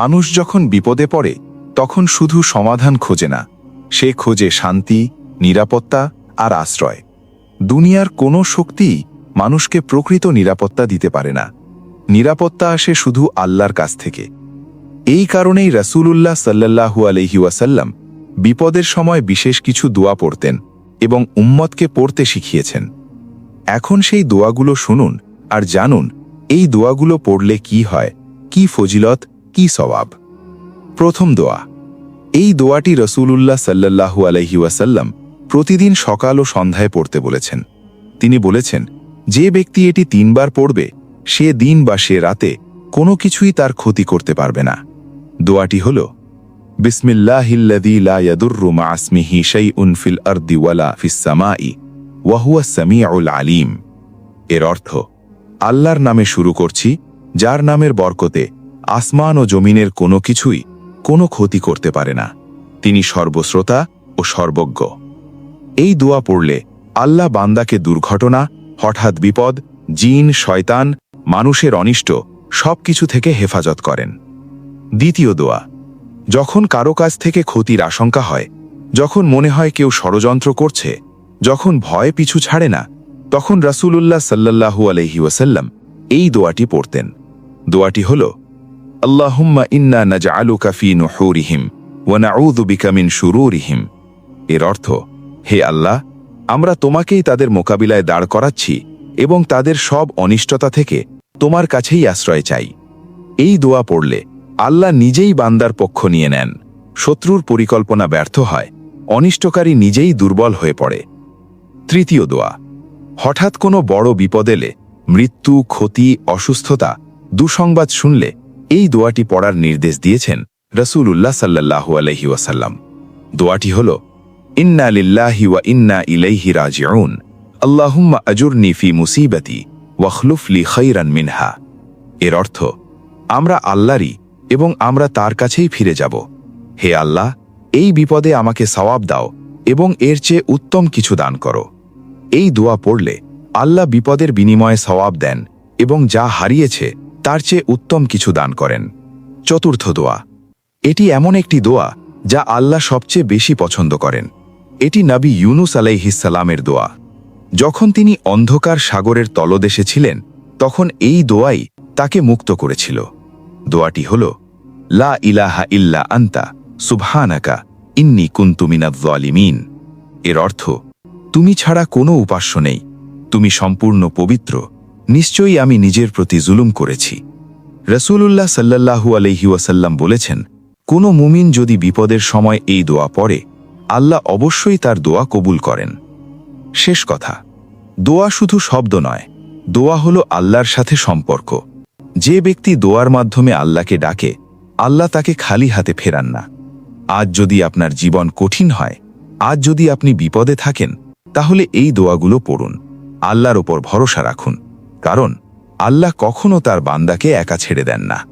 মানুষ যখন বিপদে পড়ে, তখন শুধু সমাধান খোঁজে না, সে খোঁজে শান্তি, নিরাপত্তা আর আশ্রয়। দুনিয়ার কোনো শক্তিই মানুষকে প্রকৃত নিরাপত্তা দিতে পারে না। নিরাপত্তা আসে শুধু আল্লাহর কাছ থেকে। এই কারণেই রাসূলুল্লাহ সাল্লাল্লাহু আলহি ওয়াসাল্লাম বিপদের সময় বিশেষ কিছু দোয়া পড়তেন এবং উম্মতকে পড়তে শিখিয়েছেন। এখন সেই দোয়াগুলো শুনুন আর জানুন, এই দোয়াগুলো পড়লে কি হয়, কি ফজিলত কি সওয়াব? প্রথম দোয়া। এই দোয়াটি রসূলুল্লাহ সাল্লাল্লাহু আলহি ওয়াসাল্লাম প্রতিদিন সকাল ও সন্ধ্যায় পড়তে বলেছেন। তিনি বলেছেন, যে ব্যক্তি এটি তিনবার পড়বে, সে দিন বা সে রাতে কোনো কিছুই তার ক্ষতি করতে পারবে না। দোয়াটি হল আলিম। এর অর্থ, আল্লাহর নামে শুরু করছি, যার নামের বরকতে আসমান ও জমিনের কোনো কিছুই কোনো ক্ষতি করতে পারে না। তিনি সর্বশ্রোতা ও সর্বজ্ঞ। এই দোয়া পড়লে আল্লাহ বান্দাকে দুর্ঘটনা, হঠাৎ বিপদ, জিন, শয়তান, মানুষের অনিষ্ট সবকিছু থেকে হেফাজত করেন। দ্বিতীয় দোয়া, যখন কারও কাছ থেকে ক্ষতির আশঙ্কা হয়, যখন মনে হয় কেউ ষড়যন্ত্র করছে, যখন ভয় পিছু ছাড়ে না, তখন রাসূলুল্লাহ সাল্লাল্লাহু আলহি ওয়াসাল্লাম এই দোয়াটি পড়তেন। দোয়াটি হল আল্লাহুম্মা ইন্না নাজআলুকা ফি নুহুরিহিম ওয়া নাউযু বিকা মিন এর অর্থ, হে আল্লাহ, আমরা তোমাকেই তাদের মোকাবিলায় দাঁড় করাচ্ছি এবং তাদের সব অনিষ্টতা থেকে তোমার কাছেই আশ্রয় চাই। এই দোয়া পড়লে আল্লাহ নিজেই বান্দার পক্ষ নিয়ে নেন। শত্রুর পরিকল্পনা ব্যর্থ হয়, অনিষ্টকারী নিজেই দুর্বল হয়ে পড়ে। তৃতীয় দোয়া, হঠাৎ কোনো বড় বিপদ এলে মৃত্যু, ক্ষতি, অসুস্থতা, দুঃসংবাদ শুনলে এই দোয়াটি পড়ার নির্দেশ দিয়েছেন রসুল উল্লাহ সাল্লাহু আলহি ওয়াসাল্লাম। দোয়াটি হল, ইন্না লিল্লাহি ওয়া ইন্না ইলাইহি রাজিউন। আল্লাহুম্মা আজুরনি ফি মুসিবতি ওয়াখলুফলি খৈরান মিনহা। এর অর্থ, আমরা আল্লাহরই এবং আমরা তার কাছেই ফিরে যাব। হে আল্লাহ, এই বিপদে আমাকে সওয়াব দাও এবং এর চেয়ে উত্তম কিছু দান করো। এই দোয়া পড়লে আল্লাহ বিপদের বিনিময়ে সওয়াব দেন এবং যা হারিয়েছে তার চেয়ে উত্তম কিছু দান করেন। চতুর্থ দোয়া। এটি এমন একটি দোয়া যা আল্লাহ সবচেয়ে বেশি পছন্দ করেন। এটি নবী ইউনুস আলাইহিসালামের দোয়া। যখন তিনি অন্ধকার সাগরের তলদেশে ছিলেন, তখন এই দোয়াই তাকে মুক্ত করেছিল। দোয়াটি হল, লা ইলাহা ইল্লা আন্তা, সুবহানাকা, ইন্নি কুন্তুমিনাজ্জালিমিন এর অর্থ, তুমি ছাড়া কোনো উপাস্য নেই। তুমি সম্পূর্ণ পবিত্র। নিশ্চয়ই আমি নিজের প্রতি জুলুম করেছি। রসুল্লাহ সাল্লাহু আলহি ওয়াসাল্লাম বলেছেন, কোনো মুমিন যদি বিপদের সময় এই দোয়া পড়ে, আল্লাহ অবশ্যই তার দোয়া কবুল করেন। শেষ কথা, দোয়া শুধু শব্দ নয়, দোয়া হলো আল্লাহর সাথে সম্পর্ক। যে ব্যক্তি দোয়ার মাধ্যমে আল্লাহকে ডাকে, আল্লাহ তাকে খালি হাতে ফেরান না। আজ যদি আপনার জীবন কঠিন হয়, আজ যদি আপনি বিপদে থাকেন, তাহলে এই দোয়াগুলো পড়ুন। আল্লাহর ওপর ভরসা রাখুন। কারণ আল্লাহ কখনো তার বান্দাকে একা ছেড়ে দেন না।